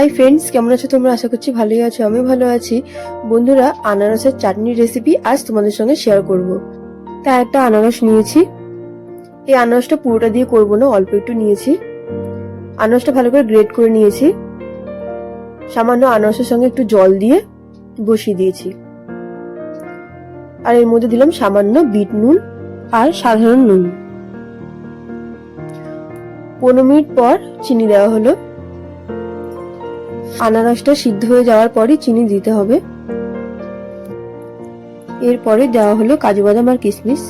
Hi friends কেমন আছো তোমরা? আশা করছি ভালোই আছো আমি ভালো আছি। বন্ধুরা, আনারসের চাটনির রেসিপি আজ তোমাদের সঙ্গে শেয়ার করব। তা একটা আনারস নিয়েছি। এই আনারসটা পুরোটা দিয়ে করব না, অল্প একটু নিয়েছি। আনারসটা ভালো করে গ্রেট করে নিয়েছি। সামান্য আনারসের সঙ্গে একটু জল দিয়ে বসিয়ে দিয়েছি। আর এর মধ্যে দিলাম সামান্য বিট নুন আর সাধারণ নুন। পনেরো মিনিট পর চিনি দেওয়া হলো। আনারসটা সিদ্ধ হয়ে যাওয়ার পরই চিনি দিতে হবে। এরপরে দেওয়া হলো কাজু বাদাম আর কিশমিশ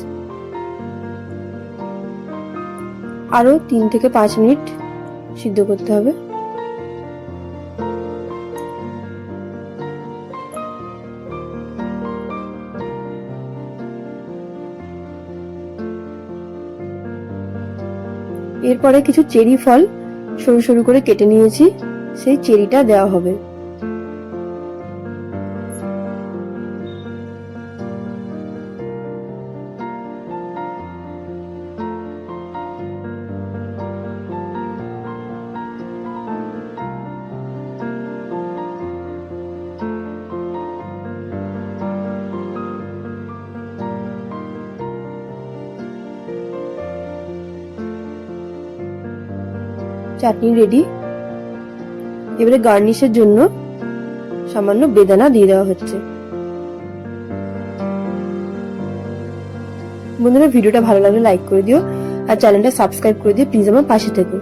আরও তিন থেকে পাঁচ মিনিট সিদ্ধ করতে হবে। এরপরে কিছু চেরি ফল সরু সরু করে কেটে নিয়েছি। সেই চেরিটা দেওয়া হবে। চাটনি রেডি এবারে গার্নিশের জন্য সামান্য বেদানা দিয়ে দেওয়া হচ্ছে। বন্ধুরা, ভিডিওটা ভালো লাগলে লাইক করে দিও আর চ্যানেলটা সাবস্ক্রাইব করে দিও প্লিজ আমার পাশে থেকো।